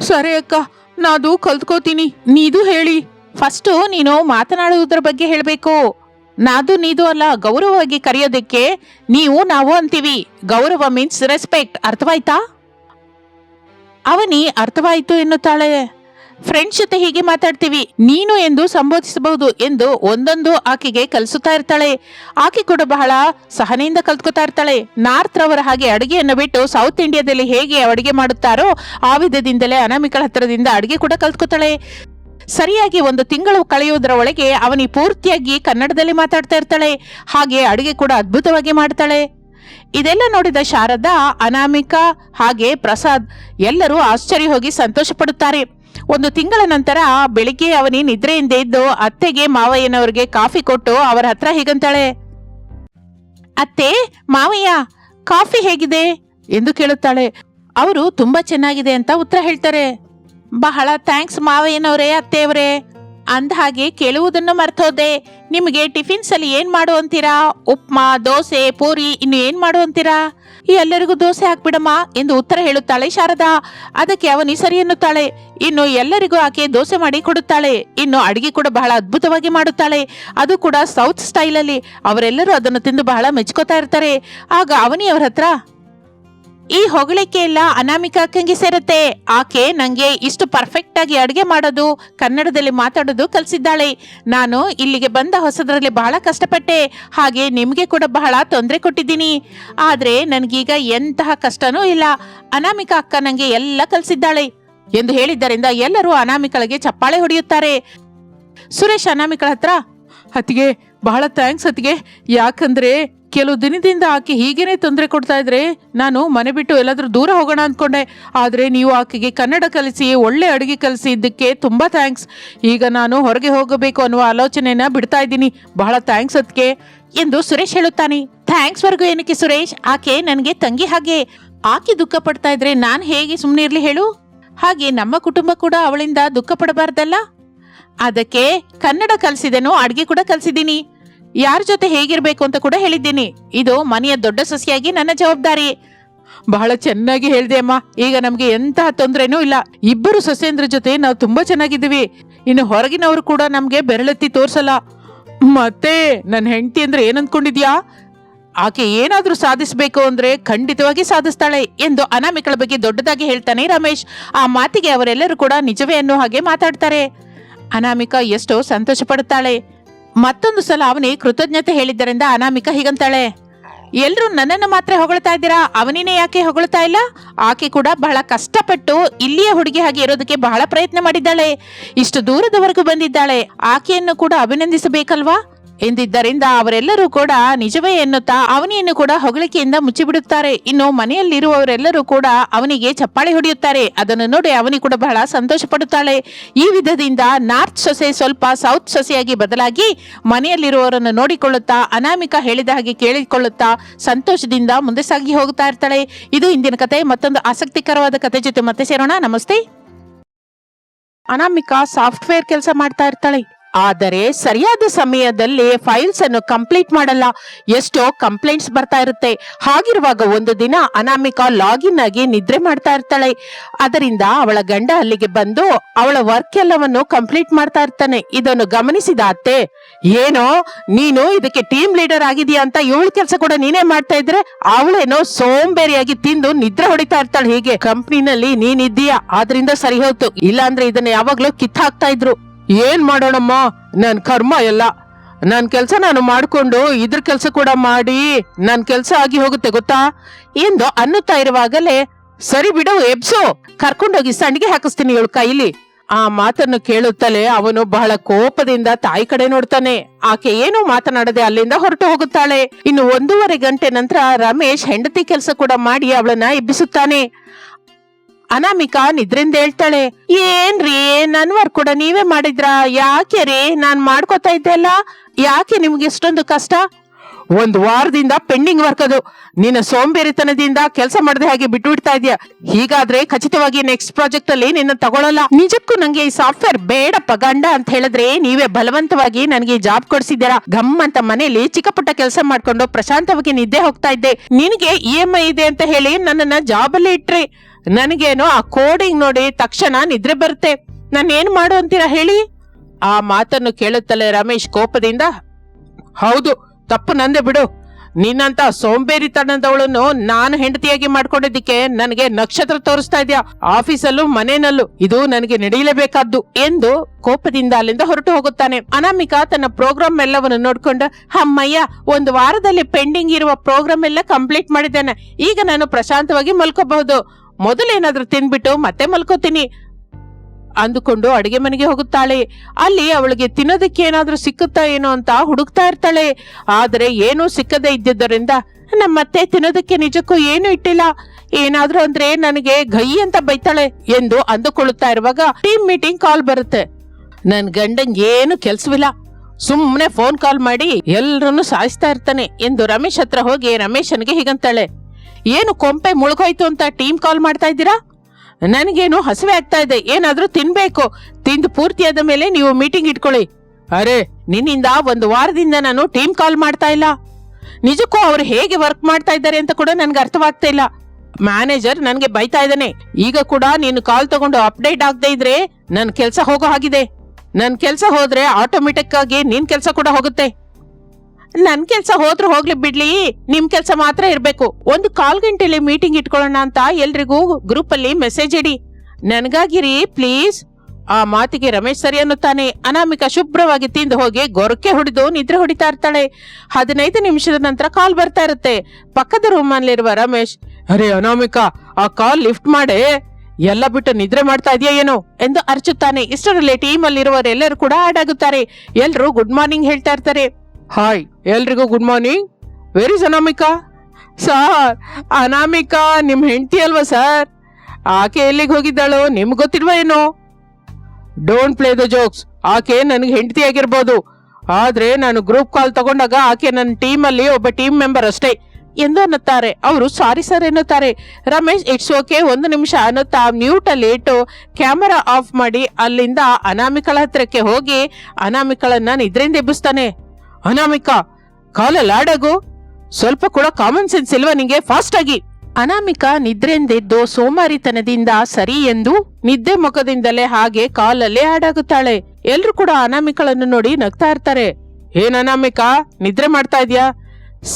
ಸರಿ ಅಕ್ಕ, ನಾದು ಕಲ್ತ್ಕೋತೀನಿ. ನೀದು ಹೇಳಿ. ಫಸ್ಟು ನೀನು ಮಾತನಾಡುವುದರ ಬಗ್ಗೆ ಹೇಳಬೇಕು. ನಾದು ನೀದು ಅಲ್ಲ, ಗೌರವವಾಗಿ ಕರೆಯೋದಕ್ಕೆ ನೀವು ನಾವು ಅಂತೀವಿ. ಗೌರವ ಮೀನ್ಸ್ ರೆಸ್ಪೆಕ್ಟ್ ಅರ್ಥವಾಯ್ತಾ? ಅವನಿ, ಅರ್ಥವಾಯಿತು ಎನ್ನುತ್ತಾಳೆ. ಫ್ರೆಂಡ್ಸ್ ಜೊತೆ ಹೀಗೆ ಮಾತಾಡ್ತೀವಿ. ನೀನು ಎಂದು ಸಂಬೋಧಿಸಬಹುದು ಎಂದು ಒಂದೊಂದು ಆಕೆಗೆ ಕಲಿಸುತ್ತಾ ಇರ್ತಾಳೆ. ಆಕೆ ಕೂಡ ಬಹಳ ಸಹನೆಯಿಂದ ಕಲ್ತ್ಕೊತಾ ಇರ್ತಾಳೆ. ನಾರ್ತ್ ರವರ ಹಾಗೆ ಅಡುಗೆಯನ್ನು ಬಿಟ್ಟು ಸೌತ್ ಇಂಡಿಯಾದಲ್ಲಿ ಹೇಗೆ ಅಡುಗೆ ಮಾಡುತ್ತಾರೋ ಆ ವಿಧದಿಂದಲೇ ಅನಾಮಿಕಳ ಹತ್ತಿರದಿಂದ ಅಡುಗೆ ಕೂಡ ಕಲ್ತ್ಕೊತಾಳೆ. ಸರಿಯಾಗಿ ಒಂದು ತಿಂಗಳು ಕಳೆಯುವುದರ ಒಳಗೆ ಅವನಿ ಪೂರ್ತಿಯಾಗಿ ಕನ್ನಡದಲ್ಲಿ ಮಾತಾಡ್ತಾ ಇರ್ತಾಳೆ. ಹಾಗೆ ಅಡುಗೆ ಕೂಡ ಅದ್ಭುತವಾಗಿ ಮಾಡ್ತಾಳೆ. ಇದೆಲ್ಲ ನೋಡಿದ ಶಾರದಾ, ಅನಾಮಿಕಾ ಹಾಗೆ ಪ್ರಸಾದ್ ಎಲ್ಲರೂ ಆಶ್ಚರ್ಯ ಹೋಗಿ ಸಂತೋಷ ಒಂದು ತಿಂಗಳ ನಂತರ ಬೆಳಿಗ್ಗೆ ಅವನಿ ನಿದ್ರೆಯಿಂದ ಇದ್ದು ಅತ್ತೆಗೆ ಮಾವಯ್ಯನವರಿಗೆ ಕಾಫಿ ಕೊಟ್ಟು ಅವರ ಹತ್ರ ಹೀಗಂತಾಳೆ. ಅತ್ತೆ, ಮಾವಯ್ಯ, ಕಾಫಿ ಹೇಗಿದೆ? ಎಂದು ಕೇಳುತ್ತಾಳೆ. ಅವರು ತುಂಬಾ ಚೆನ್ನಾಗಿದೆ ಅಂತ ಉತ್ತರ ಹೇಳ್ತಾರೆ. ಬಹಳ ಥ್ಯಾಂಕ್ಸ್ ಮಾವಯ್ಯನವರೇ, ಅತ್ತೆಯವರೇ. ಅಂದ ಹಾಗೆ ಕೇಳುವುದನ್ನು ಮರ್ತೋದೆ. ನಿಮಗೆ ಟಿಫಿನ್ಸ್ ಅಲ್ಲಿ ಏನ್ ಮಾಡು ಅಂತೀರಾ? ಉಪ್ಮಾ, ದೋಸೆ, ಪೂರಿ, ಇನ್ನು ಏನು ಮಾಡು ಅಂತೀರಾ? ಎಲ್ಲರಿಗೂ ದೋಸೆ ಹಾಕ್ಬಿಡಮ್ಮ ಎಂದು ಉತ್ತರ ಹೇಳುತ್ತಾಳೆ ಶಾರದಾ. ಅದಕ್ಕೆ ಅವನಿ ಸರಿ ಎನ್ನುತ್ತಾಳೆ. ಇನ್ನು ಎಲ್ಲರಿಗೂ ಆಕೆ ದೋಸೆ ಮಾಡಿ ಕೊಡುತ್ತಾಳೆ. ಇನ್ನು ಅಡಿಗೆ ಕೂಡ ಬಹಳ ಅದ್ಭುತವಾಗಿ ಮಾಡುತ್ತಾಳೆ. ಅದು ಕೂಡ ಸೌತ್ ಸ್ಟೈಲ್ ಅಲ್ಲಿ. ಅವರೆಲ್ಲರೂ ಅದನ್ನು ತಿಂದು ಬಹಳ ಮೆಚ್ಕೋತಾ ಇರ್ತಾರೆ. ಆಗ ಅವನಿ ಅವರ ಹತ್ರ ಈ ಹೊಗಳಿಕೆ ಎಲ್ಲ ಅನಾಮಿಕ ಅಕ್ಕಂಗೆ ಸೇರುತ್ತೆ. ಆಕೆ ನಂಗೆ ಇಷ್ಟು ಪರ್ಫೆಕ್ಟ್ ಆಗಿ ಅಡುಗೆ ಮಾಡೋದು, ಕನ್ನಡದಲ್ಲಿ ಮಾತಾಡೋದು ಕಲಿಸಿದ್ದಾಳೆ. ನಾನು ಇಲ್ಲಿಗೆ ಬಂದ ಹೊಸದರಲ್ಲಿ ಬಹಳ ಕಷ್ಟಪಟ್ಟೆ. ಹಾಗೆ ನಿಮಗೆ ಕೂಡ ಬಹಳ ತೊಂದರೆ ಕೊಟ್ಟಿದ್ದೀನಿ. ಆದ್ರೆ ನನಗೀಗ ಎಂತಹ ಕಷ್ಟನೂ ಇಲ್ಲ. ಅನಾಮಿಕಾ ಅಕ್ಕ ನಂಗೆ ಎಲ್ಲ ಕಲಿಸಿದ್ದಾಳೆ. ಎಂದು ಹೇಳಿದ್ದರಿಂದ ಎಲ್ಲರೂ ಅನಾಮಿಕಳಿಗೆ ಚಪ್ಪಾಳೆ ಹೊಡೆಯುತ್ತಾರೆ. ಸುರೇಶ್ ಅನಾಮಿಕಳ ಹತ್ರ, ಅತ್ತಿಗೆ ಬಹಳ ಥ್ಯಾಂಕ್ಸ್ ಅತ್ತಿಗೆ. ಯಾಕಂದ್ರೆ ಕೆಲವು ದಿನದಿಂದ ಆಕೆ ಹೀಗೇನೆ ತೊಂದರೆ ಕೊಡ್ತಾ ಇದ್ರೆ ನಾನು ಮನೆ ಬಿಟ್ಟು ಎಲ್ಲಾದರೂ ದೂರ ಹೋಗೋಣ ಅಂದ್ಕೊಂಡೆ ಆದ್ರೆ ನೀವು ಆಕೆಗೆ ಕನ್ನಡ ಕಲಿಸಿ, ಒಳ್ಳೆ ಅಡುಗೆ ಕಲಿಸಿ ಇದ್ದಕ್ಕೆ ತುಂಬಾ ಥ್ಯಾಂಕ್ಸ್ ಈಗ ನಾನು ಹೊರಗೆ ಹೋಗಬೇಕು ಅನ್ನುವ ಆಲೋಚನೆನ ಬಿಡ್ತಾ ಇದ್ದೀನಿ. ಬಹಳ ಥ್ಯಾಂಕ್ಸ್ ಅದಕ್ಕೆ ಎಂದು ಸುರೇಶ್ ಹೇಳುತ್ತಾನೆ. ಥ್ಯಾಂಕ್ಸ್ ವರ್ಗು ಏನಕ್ಕೆ ಸುರೇಶ್? ಆಕೆ ನನಗೆ ತಂಗಿ ಹಾಗೆ. ಆಕೆ ದುಃಖ ಪಡ್ತಾ ಇದ್ರೆ ನಾನು ಹೇಗೆ ಸುಮ್ಮನೆ ಇರ್ಲಿ ಹೇಳು? ಹಾಗೆ ನಮ್ಮ ಕುಟುಂಬ ಕೂಡ ಅವಳಿಂದ ದುಃಖ ಪಡಬಾರ್ದಲ್ಲ? ಅದಕ್ಕೆ ಕನ್ನಡ ಕಲಿಸಿದೆನು ಅಡುಗೆ ಕೂಡ ಕಲಿಸಿದ್ದೀನಿ. ಯಾರ ಜೊತೆ ಹೇಗಿರ್ಬೇಕು ಅಂತ ಕೂಡ ಹೇಳಿದ್ದೀನಿ. ಇದು ಮನೆಯ ದೊಡ್ಡ ಸಸಿಯಾಗಿ ನನ್ನ ಜವಾಬ್ದಾರಿ. ಬಹಳ ಚೆನ್ನಾಗಿ ಹೇಳಿದೆ ಅಮ್ಮ. ಈಗ ನಮ್ಗೆ ಎಂತಹ ತೊಂದರೆನೂ ಇಲ್ಲ. ಇಬ್ಬರು ಸಸ್ಯೇಂದ್ರ ಜೊತೆ ನಾವು ತುಂಬಾ ಚೆನ್ನಾಗಿದ್ದೀವಿ. ಇನ್ನು ಹೊರಗಿನವರು ಕೂಡ ನಮ್ಗೆ ಬೆರಳೆತ್ತಿ ತೋರ್ಸಲ್ಲ. ಮತ್ತೆ ನನ್ನ ಹೆಂಡತಿ ಅಂದ್ರೆ ಏನಂದ್ಕೊಂಡಿದ್ಯಾ? ಆಕೆ ಏನಾದ್ರೂ ಸಾಧಿಸಬೇಕು ಅಂದ್ರೆ ಖಂಡಿತವಾಗಿ ಸಾಧಿಸ್ತಾಳೆ ಎಂದು ಅನಾಮಿಕಳ ಬಗ್ಗೆ ದೊಡ್ಡದಾಗಿ ಹೇಳ್ತಾನೆ ರಮೇಶ್. ಆ ಮಾತಿಗೆ ಅವರೆಲ್ಲರೂ ಕೂಡ ನಿಜವೇ ಅನ್ನೋ ಹಾಗೆ ಮಾತಾಡ್ತಾರೆ. ಅನಾಮಿಕಾ ಎಷ್ಟೋ ಸಂತೋಷ ಪಡುತ್ತಾಳೆ ಮತ್ತೊಂದು ಸಲ ಅವನಿ ಕೃತಜ್ಞತೆ ಹೇಳಿದ್ದರಿಂದ ಅನಾಮಿಕ ಹೀಗಂತಾಳೆ. ಎಲ್ಲರೂ ನನ್ನನ್ನು ಮಾತ್ರ ಹೊಗಳ್ತಾ ಇದ್ದೀರಾ? ಅವನಿನೇ ಯಾಕೆ ಹೊಗಳ್ತಾ ಇಲ್ಲ? ಆಕೆ ಕೂಡ ಬಹಳ ಕಷ್ಟಪಟ್ಟು ಇಲ್ಲಿಯ ಹುಡುಗಿ ಹಾಗೆ ಇರೋದಕ್ಕೆ ಬಹಳ ಪ್ರಯತ್ನ ಮಾಡಿದ್ದಾಳೆ. ಇಷ್ಟು ದೂರದವರೆಗೂ ಬಂದಿದ್ದಾಳೆ. ಆಕೆಯನ್ನು ಕೂಡ ಅಭಿನಂದಿಸಬೇಕಲ್ವಾ? ಎಂದಿದ್ದರಿಂದ ಅವರೆಲ್ಲರೂ ಕೂಡ ನಿಜವೇ ಎನ್ನುತ್ತಾ ಅವನಿಯನ್ನು ಕೂಡ ಹೊಗಳಿಕೆಯಿಂದ ಮುಚ್ಚಿಬಿಡುತ್ತಾರೆ. ಇನ್ನು ಮನೆಯಲ್ಲಿರುವವರೆಲ್ಲರೂ ಕೂಡ ಅವನಿಗೆ ಚಪ್ಪಾಳೆ ಹೊಡೆಯುತ್ತಾರೆ. ಅದನ್ನು ನೋಡಿ ಅವನಿ ಕೂಡ ಬಹಳ ಸಂತೋಷ ಈ ವಿಧದಿಂದ ನಾರ್ತ್ ಸೊಸೆ ಸ್ವಲ್ಪ ಸೌತ್ ಸೊಸೆಯಾಗಿ ಬದಲಾಗಿ ಮನೆಯಲ್ಲಿರುವವರನ್ನು ನೋಡಿಕೊಳ್ಳುತ್ತಾ, ಅನಾಮಿಕಾ ಹೇಳಿದ ಹಾಗೆ ಕೇಳಿಕೊಳ್ಳುತ್ತಾ, ಸಂತೋಷದಿಂದ ಮುಂದೆ ಸಾಗಿ ಹೋಗುತ್ತಾ ಇರ್ತಾಳೆ. ಇದು ಇಂದಿನ ಕತೆ. ಮತ್ತೊಂದು ಆಸಕ್ತಿಕರವಾದ ಕತೆ ಜೊತೆ ಮತ್ತೆ ಸೇರೋಣ. ನಮಸ್ತೆ. ಅನಾಮಿಕಾ ಸಾಫ್ಟ್ವೇರ್ ಕೆಲಸ ಮಾಡ್ತಾ ಇರ್ತಾಳೆ. ಆದರೆ ಸರಿಯಾದ ಸಮಯದಲ್ಲಿ ಫೈಲ್ಸ್ ಅನ್ನು ಕಂಪ್ಲೀಟ್ ಮಾಡಲ್ಲ. ಎಷ್ಟೋ ಕಂಪ್ಲೇಂಟ್ಸ್ ಬರ್ತಾ ಇರುತ್ತೆ. ಹಾಗಿರುವಾಗ ಒಂದು ದಿನ ಅನಾಮಿಕಾ ಲಾಗಿನ್ ಆಗಿ ನಿದ್ರೆ ಮಾಡ್ತಾ ಇರ್ತಾಳೆ. ಅದರಿಂದ ಅವಳ ಗಂಡ ಅಲ್ಲಿಗೆ ಬಂದು ಅವಳ ವರ್ಕ್ ಎಲ್ಲವನ್ನು ಕಂಪ್ಲೀಟ್ ಮಾಡ್ತಾ ಇರ್ತಾನೆ. ಇದನ್ನು ಗಮನಿಸಿದ ಅತ್ತೆ, ಏನೋ, ನೀನು ಇದಕ್ಕೆ ಟೀಮ್ ಲೀಡರ್ ಆಗಿದೀಯ ಅಂತ ಇವಳ ಕೆಲಸ ಕೂಡ ನೀನೇ ಮಾಡ್ತಾ ಇದ್ರೆ ಅವಳೇನೋ ಸೋಂಬೇರಿಯಾಗಿ ತಿಂದು ನಿದ್ರೆ ಹೊಡಿತಾ ಇರ್ತಾಳೆ ಹೀಗೆ. ಕಂಪ್ನಿನಲ್ಲಿ ನೀನಿದ್ದೀಯ, ಆದ್ರಿಂದ ಸರಿ ಹೋಯ್ತು. ಇಲ್ಲಾಂದ್ರೆ ಇದನ್ನ ಯಾವಾಗ್ಲೂ ಕಿತ್ತಾಕ್ತಾ ಇದ್ರು. ಏನ್ ಮಾಡೋಣಮ್ಮ? ನನ್ ಕರ್ಮ ಎಲ್ಲ. ನನ್ ಕೆಲ್ಸ ನಾನು ಮಾಡ್ಕೊಂಡು ಇದ್ರ ಕೆಲ್ಸ ಕೂಡ ಮಾಡಿ ನನ್ ಕೆಲ್ಸ ಆಗಿ ಹೋಗುತ್ತೆ, ಗೊತ್ತಾ? ಎಂದು ಅನ್ನುತ್ತಾ ಇರುವಾಗಲೇ, ಸರಿ ಬಿಡು, ಎಬ್ಸು. ಕರ್ಕೊಂಡೋಗಿ ಸಂಡಿಗೆ ಹಾಕಿಸ್ತೀನಿ ಇವಳು ಕೈಲಿ. ಆ ಮಾತನ್ನು ಕೇಳುತ್ತಲೇ ಅವನು ಬಹಳ ಕೋಪದಿಂದ ತಾಯಿ ಕಡೆ ನೋಡ್ತಾನೆ. ಆಕೆ ಏನು ಮಾತನಾಡದೆ ಅಲ್ಲಿಂದ ಹೊರಟು ಹೋಗುತ್ತಾಳೆ. ಇನ್ನು ಒಂದೂವರೆ ಗಂಟೆ ನಂತರ ರಮೇಶ್ ಹೆಂಡತಿ ಕೆಲಸ ಕೂಡ ಮಾಡಿ ಅವಳನ್ನ ಎಬ್ಬಿಸುತ್ತಾನೆ. ಅನಾಮಿಕಾ ನಿದ್ರಿಂದ ಹೇಳ್ತಾಳೆ, ಏನ್ರಿ, ನನ್ ವರ್ಕ್ ಕೂಡ ನೀವೇ ಮಾಡಿದ್ರಾ? ಯಾಕೆ ರೀ, ನಾನ್ ಮಾಡ್ಕೋತಾ ಇದ್ದೆ ಅಲ್ಲ? ಯಾಕೆ ನಿಮ್ಗೆ ಇಷ್ಟೊಂದು ಕಷ್ಟ? ಒಂದ್ ವಾರದಿಂದ ಪೆಂಡಿಂಗ್ ವರ್ಕ್ ಅದು. ನಿನ್ನ ಸೋಂಬೇರಿತನದಿಂದ ಕೆಲಸ ಮಾಡದೆ ಹಾಗೆ ಬಿಟ್ಟು ಬಿಡ್ತಾ ಇದೀಯ? ಹೀಗಾದ್ರೆ ಖಚಿತವಾಗಿ ನೆಕ್ಸ್ಟ್ ಪ್ರಾಜೆಕ್ಟ್ ಅಲ್ಲಿ ನಿನ್ನ ತಗೊಳಲ್ಲ. ನಿಜಕ್ಕೂ ನಂಗೆ ಈ ಸಾಫ್ಟ್ವೇರ್ ಬೇಡಪ್ಪ, ಗಂಡ ಅಂತ ಹೇಳಿದ್ರೆ ನೀವೇ ಬಲವಂತವಾಗಿ ನನಗೆ ಜಾಬ್ ಕೊಡ್ಸಿದ್ದೀರಾ? ಗಮ್ ಅಂತ ಮನೇಲಿ ಚಿಕ್ಕ ಪುಟ್ಟ ಕೆಲಸ ಮಾಡ್ಕೊಂಡು ಪ್ರಶಾಂತವಾಗಿ ನಿದ್ದೆ ಹೋಗ್ತಾ ಇದ್ದೆ. ನಿನಗೆ ಇ ಎಂ ಐ ಇದೆ ಅಂತ ಹೇಳಿ ನನ್ನನ್ನ ಜಾಬ್ ಅಲ್ಲಿ ಇಟ್ರಿ. ನನಗೇನೋ ಆ ಕೋಡಿಂಗ್ ನೋಡಿ ತಕ್ಷಣ ನಿದ್ರೆ ಬರುತ್ತೆ. ನಾನು ಏನ್ ಮಾಡು ಅಂತೀರಾ ಹೇಳಿ? ಆ ಮಾತನ್ನು ಕೇಳುತ್ತಲೇ ರಮೇಶ್ ಕೋಪದಿಂದ, ಹೌದು, ತಪ್ಪು ನಂದೆ ಬಿಡು. ನಿನ್ನಂತ ಸೋಂಬೇರಿತನದವಳನ್ನು ನಾನು ಹೆಂಡತಿಯಾಗಿ ಮಾಡ್ಕೊಂಡಿದ್ದಕ್ಕೆ ನನಗೆ ನಕ್ಷತ್ರ ತೋರಿಸ್ತಾ ಇದ್ಯಾ? ಆಫೀಸಲ್ಲೂ ಮನೆಯಲ್ಲೂ ಇದು ನನಗೆ ನಡೆಯಲೇಬೇಕಾದ್ದು ಎಂದು ಕೋಪದಿಂದ ಅಲ್ಲಿಂದ ಹೊರಟು ಹೋಗುತ್ತಾನೆ. ಅನಾಮಿಕಾ ತನ್ನ ಪ್ರೋಗ್ರಾಮ್ ಎಲ್ಲವನ್ನು ನೋಡ್ಕೊಂಡು, ಅಮ್ಮಯ್ಯ, ಒಂದು ವಾರದಲ್ಲಿ ಪೆಂಡಿಂಗ್ ಇರುವ ಪ್ರೋಗ್ರಾಮ್ ಎಲ್ಲ ಕಂಪ್ಲೀಟ್ ಮಾಡಿದ್ದೇನೆ. ಈಗ ನಾನು ಪ್ರಶಾಂತವಾಗಿ ಮಲ್ಕೋಬಹುದು. ಮೊದಲೇನಾದ್ರೂ ತಿನ್ಬಿಟ್ಟು ಮತ್ತೆ ಮಲ್ಕೋತೀನಿ ಅಂದುಕೊಂಡು ಅಡಿಗೆ ಮನೆಗೆ ಹೋಗುತ್ತಾಳೆ. ಅಲ್ಲಿ ಅವಳಿಗೆ ತಿನ್ನೋದಕ್ಕೆ ಏನಾದ್ರೂ ಸಿಕ್ಕುತ್ತಾ ಏನೋ ಅಂತ ಹುಡುಕ್ತಾ ಇರ್ತಾಳೆ. ಆದರೆ ಏನೂ ಸಿಕ್ಕದೇ ಇದ್ದಿದ್ದರಿಂದ ನಮ್ಮತ್ತೆ ತಿನ್ನೋದಕ್ಕೆ ನಿಜಕ್ಕೂ ಏನು ಇಟ್ಟಿಲ್ಲ. ಏನಾದ್ರೂ ಅಂದ್ರೆ ನನಗೆ ಗೈ ಅಂತ ಬೈತಾಳೆ ಎಂದು ಅಂದುಕೊಳ್ಳುತ್ತಾ ಇರುವಾಗ ಟೀಮ್ ಮೀಟಿಂಗ್ ಕಾಲ್ ಬರುತ್ತೆ. ನನ್ ಗಂಡಂಗ್ ಏನು ಕೆಲ್ಸವಿಲ್ಲ. ಸುಮ್ಮನೆ ಫೋನ್ ಕಾಲ್ ಮಾಡಿ ಎಲ್ರನ್ನು ಸಾಯಿಸ್ತಾ ಇರ್ತಾನೆ ಎಂದು ರಮೇಶ್ ಹತ್ರ ಹೋಗಿ ರಮೇಶನ್ಗೆ ಹೀಗಂತಾಳೆ. ಏನು ಕೊಂಪೆ ಮುಳುಗೋಯ್ತು ಅಂತ ಟೀಮ್ ಕಾಲ್ ಮಾಡ್ತಾ ಇದ್ದೀರಾ? ನನಗೇನು ಹಸಿವೆ ಆಗ್ತಾ ಇದೆ. ಏನಾದರೂ ತಿನ್ಬೇಕು. ತಿಂದು ಪೂರ್ತಿಯಾದ ಮೇಲೆ ನೀವು ಮೀಟಿಂಗ್ ಇಟ್ಕೊಳ್ಳಿ. ಅರೆ, ನಿನ್ನಿಂದ ಒಂದು ವಾರದಿಂದ ನಾನು ಟೀಮ್ ಕಾಲ್ ಮಾಡ್ತಾ ಇಲ್ಲ. ನಿಜಕ್ಕೂ ಅವ್ರು ಹೇಗೆ ವರ್ಕ್ ಮಾಡ್ತಾ ಇದ್ದಾರೆ ಅಂತ ಕೂಡ ನನಗೆ ಅರ್ಥವಾಗ್ತಾ ಇಲ್ಲ. ಮ್ಯಾನೇಜರ್ ನನಗೆ ಬೈತಾ ಇದ್ದಾನೆ. ಈಗ ಕೂಡ ನೀನು ಕಾಲ್ ತಗೊಂಡು ಅಪ್ಡೇಟ್ ಆಗದೆ ಇದ್ರೆ ನನ್ನ ಕೆಲಸ ಹೋಗೋ ಹಾಗಿದೆ. ನನ್ನ ಕೆಲಸ ಹೋದ್ರೆ ಆಟೋಮೆಟಿಕ್ ಆಗಿ ನಿನ್ ಕೆಲಸ ಕೂಡ ಹೋಗುತ್ತೆ. ನನ್ ಕೆಲ್ಸ ಹೋದ್ರು ಹೋಗ್ಲಿ ಬಿಡ್ಲಿ, ನಿಮ್ ಕೆಲ್ಸ ಮಾತ್ರ ಇರ್ಬೇಕು. ಒಂದು ಕಾಲ್ ಗಂಟೆಲಿ ಮೀಟಿಂಗ್ ಇಟ್ಕೊಳ್ಳೋಣ ಅಂತ ಎಲ್ರಿಗೂ ಗ್ರೂಪ್ ಅಲ್ಲಿ ಮೆಸೇಜ್ ಇಡಿ. ನನ್ಗಾಗಿರಿ ಪ್ಲೀಸ್ ಆ ಮಾತಿಗೆ ರಮೇಶ್ ಸರಿ ಅನ್ನುತ್ತಾನೆ. ಅನಾಮಿಕಾ ಶುಭ್ರವಾಗಿ ತಿಂದು ಹೋಗಿ ಗೊರಕೆ ಹೊಡೆದು ನಿದ್ರೆ ಹೊಡಿತಾ ಇರ್ತಾಳೆ. ಹದಿನೈದು ನಿಮಿಷದ ನಂತರ ಕಾಲ್ ಬರ್ತಾ ಇರುತ್ತೆ. ಪಕ್ಕದ ರೂಮ್ ಅಲ್ಲಿರುವ ರಮೇಶ್, ಅರೆ ಅನಾಮಿಕಾ, ಆ ಕಾಲ್ ಲಿಫ್ಟ್ ಮಾಡೆ. ಎಲ್ಲ ಬಿಟ್ಟು ನಿದ್ರೆ ಮಾಡ್ತಾ ಇದೆಯಾ ಏನೋ? ಎಂದು ಅರ್ಚುತ್ತಾನೆ. ಇಷ್ಟರಲ್ಲಿ ಟೀಮ್ ಅಲ್ಲಿರುವವರೆಲ್ಲರೂ ಕೂಡ ಆಡ್ ಆಗುತ್ತಾರೆ. ಎಲ್ರು ಗುಡ್ ಮಾರ್ನಿಂಗ್ ಹೇಳ್ತಾ ಇರ್ತಾರೆ. ಹಾಯ್ ಎಲ್ರಿಗೂ good morning very is Anamika? Sir Anamika ನಿಮ್ಮ ಹೆಂಡತಿ ಅಲ್ವಾ ಸರ್ ಆಕೆ ಎಲ್ಲಿಗೆ ಹೋಗಿದ್ದಾಳು, ನಿಮ್ಗೆ ಗೊತ್ತಿಲ್ವಾ ಏನೋ? ಡೋಂಟ್ ಪ್ಲೇ ದ ಜೋಕ್ಸ್ ಆಕೆ ನನಗೆ ಹೆಂಡತಿ ಆಗಿರ್ಬೋದು. ಆದ್ರೆ ನಾನು ಗ್ರೂಪ್ ಕಾಲ್ ತಗೊಂಡಾಗ ಆಕೆ ನನ್ನ ಟೀಮ್ ಅಲ್ಲಿ ಒಬ್ಬ ಟೀಮ್ ಮೆಂಬರ್ ಅಷ್ಟೇ. ಎಂದು ಅನ್ನುತ್ತಾರೆ. ಅವರು ಸಾರಿ ಸರ್ ಎನ್ನುತ್ತಾರೆ. ರಮೇಶ್ ಇಟ್ಸ್ ಓಕೆ ಒಂದು ನಿಮಿಷ, ಅನ್ನುತ್ತಾ ಮ್ಯೂಟ್ ಅಲ್ಲಿ ಇಟ್ಟು ಕ್ಯಾಮರಾ ಆಫ್ ಮಾಡಿ ಅಲ್ಲಿಂದ ಅನಾಮಿಕಳ ಹತ್ರಕ್ಕೆ ಹೋಗಿ ಅನಾಮಿಕಳನ್ನ ನಿದ್ರೆಯಿಂದ ಎಬ್ಬಿಸ್ತಾನೆ. ಅನಾಮಿಕಾ, ಕಾಲ ಆಡಗು ಸ್ವಲ್ಪ ಕೂಡ ಕಾಮನ್ ಸೆನ್ಸ್ ಇಲ್ವಾ ನಿಂಗೆ? ಫಾಸ್ಟ್ ಆಗಿ. ಅನಾಮಿಕಾ ನಿದ್ರೆಂದೆದ್ದು ಸೋಮಾರಿತನದಿಂದ ಸರಿ ಎಂದು ನಿದ್ದೆ ಮುಖದಿಂದಲೇ ಹಾಗೆ ಕಾಲಲ್ಲೇ ಹಾಡಾಗುತ್ತಾಳೆ. ಎಲ್ರು ಕೂಡ ಅನಾಮಿಕಳನ್ನು ನೋಡಿ ನಗ್ತಾ ಇರ್ತಾರೆ. ಏನ್ ಅನಾಮಿಕಾ? ನಿದ್ರೆ ಮಾಡ್ತಾ ಇದ್ಯಾ?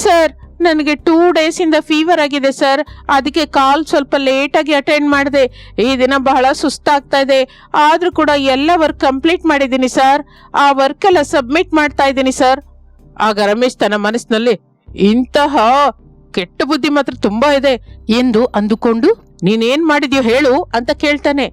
ಸರ್, ನನಗೆ ಟೂ ಡೇಸ್ ಇಂದ ಫೀವರ್ ಆಗಿದೆ, ಸರ್. ಅದಕ್ಕೆ ಕಾಲ್ ಸ್ವಲ್ಪ ಲೇಟ್ ಆಗಿ ಅಟೆಂಡ್ ಮಾಡಿದೆ. ಈ ದಿನ ಬಹಳ ಸುಸ್ತಾಗ್ತಾ ಇದೆ. ಆದ್ರೂ ಕೂಡ ಎಲ್ಲ ವರ್ಕ್ ಕಂಪ್ಲೀಟ್ ಮಾಡಿದ್ದೀನಿ, ಸರ್. ಆ ವರ್ಕ್ ಎಲ್ಲ ಸಬ್ಮಿಟ್ ಮಾಡ್ತಾ ಇದ್ದೀನಿ, ಸರ್. ಆಗ ರಮೇಶ್ ತನ್ನ ಮನಸ್ಸಿನಲ್ಲಿ, ಇಂತಹ ಕೆಟ್ಟ ಬುದ್ಧಿ ಮಾತ್ರ ತುಂಬಾ ಇದೆ ಎಂದು ಅಂದುಕೊಂಡು, ನೀನೇನ್ ಮಾಡಿದ್ಯೋ ಹೇಳು ಅಂತ ಕೇಳ್ತಾನೆ.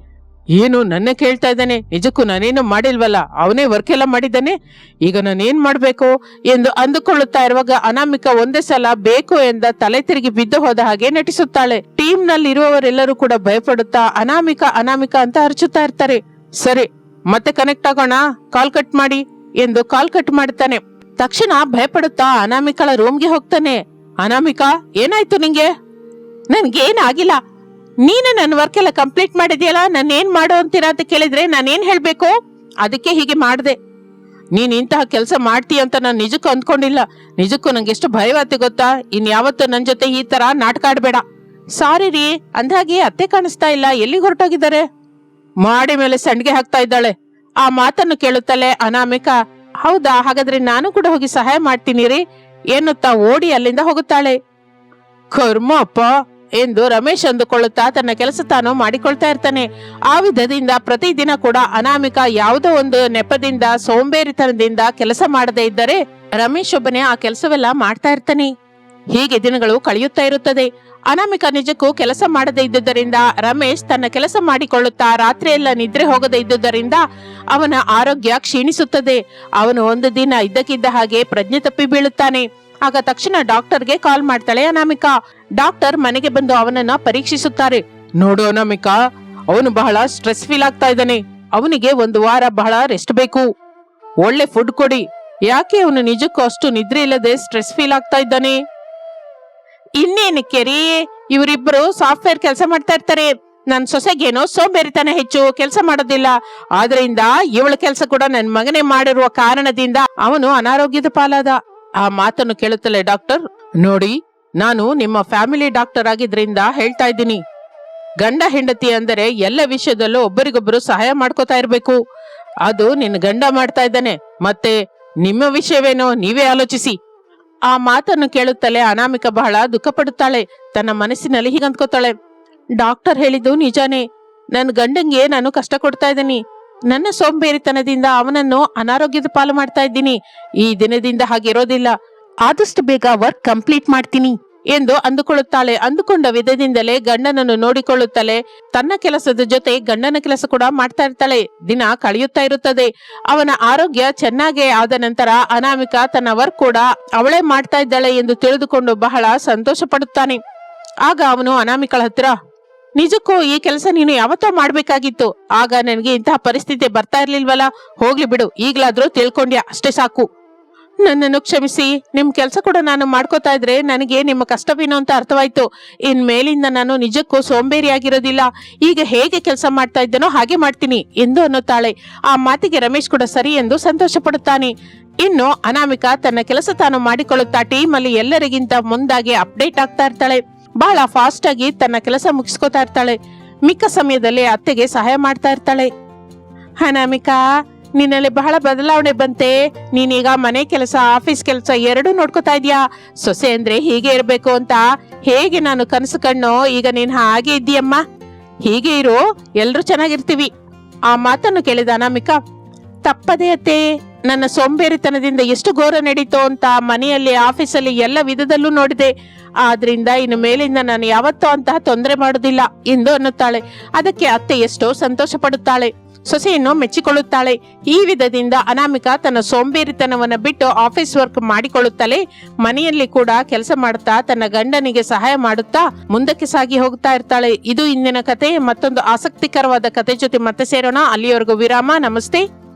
ಏನು ನನ್ನ ಕೇಳ್ತಾ ಇದ್ದಾನೆ? ನಿಜಕ್ಕೂ ನಾನೇನು ಮಾಡಿಲ್ವಲ್ಲ? ಅವನೇ ವರ್ಕ್ ಎಲ್ಲ ಮಾಡಿದ್ದಾನೆ? ಈಗ ನಾನೇನ್ ಮಾಡಬೇಕು ಎಂದು ಅಂದುಕೊಳ್ಳುತ್ತಾ ಇರುವಾಗ ಅನಾಮಿಕ ಒಂದೇ ಸಲ ಬೇಕು ಎಂದ ತಲೆ ತಿರುಗಿ ಬಿದ್ದು ಹೋದ ಹಾಗೆ ನಟಿಸುತ್ತಾಳೆ. ಟೀಮ್ನಲ್ಲಿ ಇರುವವರೆಲ್ಲರೂ ಕೂಡ ಭಯಪಡುತ್ತಾ ಅನಾಮಿಕ ಅನಾಮಿಕ ಅಂತ ಹರಚುತ್ತಾ ಇರ್ತಾರೆ. ಸರಿ, ಮತ್ತೆ ಕನೆಕ್ಟ್ ಆಗೋಣ. ಕಾಲ್ ಕಟ್ ಮಾಡಿ ಎಂದು ಕಾಲ್ ಕಟ್ ಮಾಡ್ತಾನೆ. ತಕ್ಷಣ ಭಯಪಡುತ್ತಾ ಅನಾಮಿಕಳ ರೂಮ್ಗೆ ಹೋಗ್ತಾನೆ. ಅನಾಮಿಕಾ, ಏನಾಯ್ತು ನಿಂಗೆ? ನನ್ಗೇನಾಗಿಲ್ಲ. ನೀನು ನನ್ನ ವರ್ಕ್ ಎಲ್ಲ ಕಂಪ್ಲೀಟ್ ಮಾಡಿದ್ಯಲ್ಲ ನಾನು ಏನ್ ಮಾಡೋ ಅಂತೀರಾ ಅಂತ ಕೇಳಿದ್ರೆ ನಾನು ಏನ್ ಹೇಳ್ಬೇಕು? ಅದಕ್ಕೆ ಹೀಗೆ ಮಾಡಿದೆ. ನೀನ್ ಇಂತಹ ಕೆಲಸ ಮಾಡ್ತೀಯ ಅಂತ ನಾನು ನಿಜಕ್ಕೂ ಅಂದ್ಕೊಂಡಿಲ್ಲ. ನಿಜಕ್ಕೂ ನಂಗೆ ಎಷ್ಟು ಭಯವಾಗ್ತಿ ಗೊತ್ತಾ? ಇನ್ ಯಾವತ್ತು ನನ್ನ ಜೊತೆ ಈ ತರ ನಾಟಕ ಆಡ್ಬೇಡ. ಸಾರಿ ರೀ ಅಂದಾಗೆ ಅತ್ತೆ ಕಾಣಿಸ್ತಾ ಇಲ್ಲ. ಎಲ್ಲಿ ಹೊರಟೋಗಿದ್ದಾರೆ? ಮಾಡಿ ಮೇಲೆ ಸಂಡಿಗೆ ಹಾಕ್ತಾ ಇದ್ದಾಳೆ. ಆ ಮಾತನ್ನು ಕೇಳುತ್ತಲೇ ಅನಾಮಿಕ ಹೌದಾ? ಹಾಗಾದ್ರೆ ನಾನು ಕೂಡ ಹೋಗಿ ಸಹಾಯ ಮಾಡ್ತೀನಿ ರೀ ಎನ್ನುತ್ತಾ ಓಡಿ ಅಲ್ಲಿಂದ ಹೋಗುತ್ತಾಳೆ. ಕರ್ಮ ಅಪ್ಪ, ಎಂದು ರಮೇಶ್ ಅಂದುಕೊಳ್ಳುತ್ತಾ ತನ್ನ ಕೆಲಸ ತಾನು ಮಾಡಿಕೊಳ್ತಾ ಇರ್ತಾನೆ. ಆ ವಿಧದಿಂದ ಪ್ರತಿದಿನ ಕೂಡ ಅನಾಮಿಕ ಯಾವುದೋ ಒಂದು ನೆಪದಿಂದ, ಸೋಂಬೇರಿತನದಿಂದ ಕೆಲಸ ಮಾಡದೇ ಇದ್ದರೆ ರಮೇಶ್ ಒಬ್ಬನೇ ಆ ಕೆಲಸವೆಲ್ಲ ಮಾಡ್ತಾ ಇರ್ತಾನೆ. ಹೀಗೆ ದಿನಗಳು ಕಳೆಯುತ್ತಾ ಇರುತ್ತದೆ. ಅನಾಮಿಕ ನಿಜಕ್ಕೂ ಕೆಲಸ ಮಾಡದೇ ಇದ್ದುದರಿಂದ ರಮೇಶ್ ತನ್ನ ಕೆಲಸ ಮಾಡಿಕೊಳ್ಳುತ್ತಾ ರಾತ್ರಿಯೆಲ್ಲ ನಿದ್ರೆ ಹೋಗದೇ ಇದ್ದುದರಿಂದ ಅವನ ಆರೋಗ್ಯ ಕ್ಷೀಣಿಸುತ್ತದೆ. ಅವನು ಒಂದು ದಿನ ಇದ್ದಕ್ಕಿದ್ದ ಹಾಗೆ ಪ್ರಜ್ಞೆ ತಪ್ಪಿ ಬೀಳುತ್ತಾನೆ. ಆಗ ತಕ್ಷಣ ಡಾಕ್ಟರ್ಗೆ ಕಾಲ್ ಮಾಡ್ತಾಳೆ ಅನಾಮಿಕಾ. ಡಾಕ್ಟರ್ ಮನೆಗೆ ಬಂದು ಅವನನ್ನ ಪರೀಕ್ಷಿಸುತ್ತಾರೆ. ನೋಡು ಅನಾಮಿಕಾ, ಅವನು ಬಹಳ ಸ್ಟ್ರೆಸ್ ಫೀಲ್ ಆಗ್ತಾ ಇದ್ದಾನೆ. ಅವನಿಗೆ ಒಂದು ವಾರ ಬಹಳ ರೆಸ್ಟ್ ಬೇಕು. ಒಳ್ಳೆ ಫುಡ್ ಕೊಡಿ. ಯಾಕೆ ಅವನು ನಿಜಕ್ಕೂ ಅಷ್ಟು ನಿದ್ರೆ ಇಲ್ಲದೆ ಸ್ಟ್ರೆಸ್ ಫೀಲ್ ಆಗ್ತಾ ಇದ್ದಾನೆ? ಇನ್ನೇನಕ್ಕೆ ರೀ ಇವರಿಬ್ರು ಸಾಫ್ಟ್ವೇರ್ ಕೆಲಸ ಮಾಡ್ತಾ ಇರ್ತಾರೆ. ನನ್ ಸೊಸೆಗೇನೋ ಸೋಂಬೇರಿತನ ಹೆಚ್ಚು, ಕೆಲಸ ಮಾಡೋದಿಲ್ಲ. ಆದ್ರಿಂದ ಇವಳ ಕೆಲಸ ಕೂಡ ನನ್ನ ಮಗನೇ ಮಾಡಿರುವ ಕಾರಣದಿಂದ ಅವನು ಅನಾರೋಗ್ಯದ ಪಾಲಾದ. ಆ ಮಾತನ್ನು ಕೇಳುತ್ತಲೇ ಡಾಕ್ಟರ್, ನೋಡಿ, ನಾನು ನಿಮ್ಮ ಫ್ಯಾಮಿಲಿ ಡಾಕ್ಟರ್ ಆಗಿದ್ರಿಂದ ಹೇಳ್ತಾ ಇದ್ದೀನಿ. ಗಂಡ ಹೆಂಡತಿ ಅಂದರೆ ಎಲ್ಲ ವಿಷಯದಲ್ಲೂ ಒಬ್ಬರಿಗೊಬ್ಬರು ಸಹಾಯ ಮಾಡ್ಕೋತಾ ಇರಬೇಕು. ಅದು ನಿನ್ನ ಗಂಡ ಮಾಡ್ತಾ ಇದ್ದಾನೆ. ಮತ್ತೆ ನಿಮ್ಮ ವಿಷಯವೇನೋ ನೀವೇ ಆಲೋಚಿಸಿ. ಆ ಮಾತನ್ನು ಕೇಳುತ್ತಲೇ ಅನಾಮಿಕ ಬಹಳ ದುಃಖ ಪಡುತ್ತಾಳೆ ತನ್ನ ಮನಸ್ಸಿನಲ್ಲಿ ಹೀಗಂದ್ಕೋತಾಳೆ ಡಾಕ್ಟರ್ ಹೇಳಿದ್ದು ನಿಜಾನೇ. ನನ್ನ ಗಂಡಂಗೆ ನಾನು ಕಷ್ಟ ಕೊಡ್ತಾ ಇದ್ದೀನಿ. ನನ್ನ ಸೋಂಬೇರಿತನದಿಂದ ಅವನನ್ನು ಅನಾರೋಗ್ಯದ ಪಾಲು ಮಾಡ್ತಾ ಇದ್ದೀನಿ. ಈ ದಿನದಿಂದ ಹಾಗಿರೋದಿಲ್ಲ ಆದಷ್ಟು ಬೇಗ ವರ್ಕ್ ಕಂಪ್ಲೀಟ್ ಮಾಡ್ತೀನಿ. ಎಂದು ಅಂದುಕೊಳ್ಳುತ್ತಾಳೆ. ಅಂದುಕೊಂಡ ವಿಧದಿಂದಲೇ ಗಂಡನನ್ನು ನೋಡಿಕೊಳ್ಳುತ್ತಲೇ ತನ್ನ ಕೆಲಸದ ಜೊತೆ ಗಂಡನ ಕೆಲಸ ಕೂಡ ಮಾಡ್ತಾ ಇರ್ತಾಳೆ. ದಿನ ಕಳೆಯುತ್ತಾ ಇರುತ್ತದೆ. ಅವನ ಆರೋಗ್ಯ ಚೆನ್ನಾಗೇ ಆದ ನಂತರ ಅನಾಮಿಕ ತನ್ನ ವರ್ಕ್ ಕೂಡ ಅವಳೇ ಮಾಡ್ತಾ ಇದ್ದಾಳೆ ಎಂದು ತಿಳಿದುಕೊಂಡು ಬಹಳ ಸಂತೋಷ ಪಡುತ್ತಾನೆ ಆಗ ಅವನು ಅನಾಮಿಕಳ ಹತ್ತಿರ ನಿಜಕ್ಕೂ ಈ ಕೆಲಸ ನೀನು ಯಾವತ್ತೋ ಮಾಡ್ಬೇಕಾಗಿತ್ತು. ಆಗ ನನಗೆ ಇಂತಹ ಪರಿಸ್ಥಿತಿ ಬರ್ತಾ ಇರ್ಲಿಲ್ವಲ್ಲ? ಹೋಗ್ಲಿ ಬಿಡು. ಈಗ್ಲಾದ್ರೂ ತಿಳ್ಕೊಂಡ್ಯಾ? ಅಷ್ಟೇ ಸಾಕು. ನನ್ನನ್ನು ಕ್ಷಮಿಸಿ. ನಿಮ್ಮ ಕೆಲಸ ಕೂಡ ನಾನು ಮಾಡ್ಕೋತಾ ಇದ್ರೆ ನನಗೆ ನಿಮ್ಮ ಕಷ್ಟವೇನು ಅಂತ ಅರ್ಥವಾಯ್ತು. ಇನ್ ಮೇಲಿಂದ ನಾನು ನಿಜಕ್ಕೂ ಸೋಂಬೇರಿಯಾಗಿರೋದಿಲ್ಲ ಈಗ ಹೇಗೆ ಕೆಲಸ ಮಾಡ್ತಾ ಇದ್ದೇನೋ ಹಾಗೆ ಮಾಡ್ತೀನಿ ಎಂದು ಅನ್ನುತ್ತಾಳೆ. ಆ ಮಾತಿಗೆ ರಮೇಶ್ ಕೂಡ ಸರಿ ಎಂದು ಸಂತೋಷ ಪಡುತ್ತಾನೆ ಇನ್ನು ಅನಾಮಿಕಾ ತನ್ನ ಕೆಲಸ ತಾನು ಮಾಡಿಕೊಳ್ಳುತ್ತಾ ಟೀಮ್ ಅಲ್ಲಿ ಎಲ್ಲರಿಗಿಂತ ಮುಂದಾಗಿ ಅಪ್ಡೇಟ್ ಆಗ್ತಾ ಇರ್ತಾಳೆ. ಬಹಳ ಫಾಸ್ಟ್ ಆಗಿ ತನ್ನ ಕೆಲಸ ಮುಗಿಸ್ಕೋತಾ ಇರ್ತಾಳೆ. ಮಿಕ್ಕ ಸಮಯದಲ್ಲಿ ಅತ್ತೆಗೆ ಸಹಾಯ ಮಾಡ್ತಾ ಇರ್ತಾಳೆ. ಅನಾಮಿಕಾ ನಿನ್ನಲ್ಲಿ ಬಹಳ ಬದಲಾವಣೆ ಬಂತೆ. ನೀನೀಗ ಮನೆ ಕೆಲಸ, ಆಫೀಸ್ ಕೆಲಸ ಎರಡೂ ನೋಡ್ಕೋತಾ ಇದೀಯಾ? ಸೊಸೆ ಅಂದ್ರೆ ಹೀಗೆ ಇರ್ಬೇಕು ಅಂತ ಹೇಗೆ ನಾನು ಕನಸು ಕಣ್ಣು? ಈಗ ನೀನ್ ಹಾಗೆ ಇದ್ದೀಯಮ್ಮ. ಹೀಗೆ ಇರು, ಎಲ್ರು ಚೆನ್ನಾಗಿರ್ತೀವಿ. ಆ ಮಾತನ್ನು ಕೇಳಿದ ಅನಾಮಿಕಾ, ತಪ್ಪದೇ ಅತ್ತೆ. ನನ್ನ ಸೋಂಬೇರಿತನದಿಂದ ಎಷ್ಟು ಘೋರ ನಡೀತೋ ಅಂತ ಮನೆಯಲ್ಲಿ, ಆಫೀಸಲ್ಲಿ ಎಲ್ಲ ವಿಧದಲ್ಲೂ ನೋಡಿದೆ. ಆದ್ರಿಂದ ಇನ್ನು ಮೇಲಿಂದ ನಾನು ಯಾವತ್ತೂ ಅಂತಹ ತೊಂದರೆ ಮಾಡೋದಿಲ್ಲ ಎಂದು ಅನ್ನುತ್ತಾಳೆ. ಅದಕ್ಕೆ ಅತ್ತೆ ಎಷ್ಟೋ ಸಂತೋಷ ಪಡುತ್ತಾಳೆ ಸೊಸೆಯನ್ನು ಮೆಚ್ಚಿಕೊಳ್ಳುತ್ತಾಳೆ. ಈ ವಿಧದಿಂದ ಅನಾಮಿಕಾ ತನ್ನ ಸೋಂಬೇರಿತನವನ್ನು ಬಿಟ್ಟು ಆಫೀಸ್ ವರ್ಕ್ ಮಾಡಿಕೊಳ್ಳುತ್ತಲೇ ಮನೆಯಲ್ಲಿ ಕೂಡ ಕೆಲಸ ಮಾಡುತ್ತಾ ತನ್ನ ಗಂಡನಿಗೆ ಸಹಾಯ ಮಾಡುತ್ತಾ ಮುಂದಕ್ಕೆ ಸಾಗಿ ಹೋಗ್ತಾ ಇರ್ತಾಳೆ. ಇದು ಇಂದಿನ ಕತೆ. ಮತ್ತೊಂದು ಆಸಕ್ತಿಕರವಾದ ಕತೆ ಜೊತೆ ಮತ್ತೆ ಸೇರೋಣ. ಅಲ್ಲಿಯವರೆಗೂ ವಿರಾಮ. ನಮಸ್ತೆ.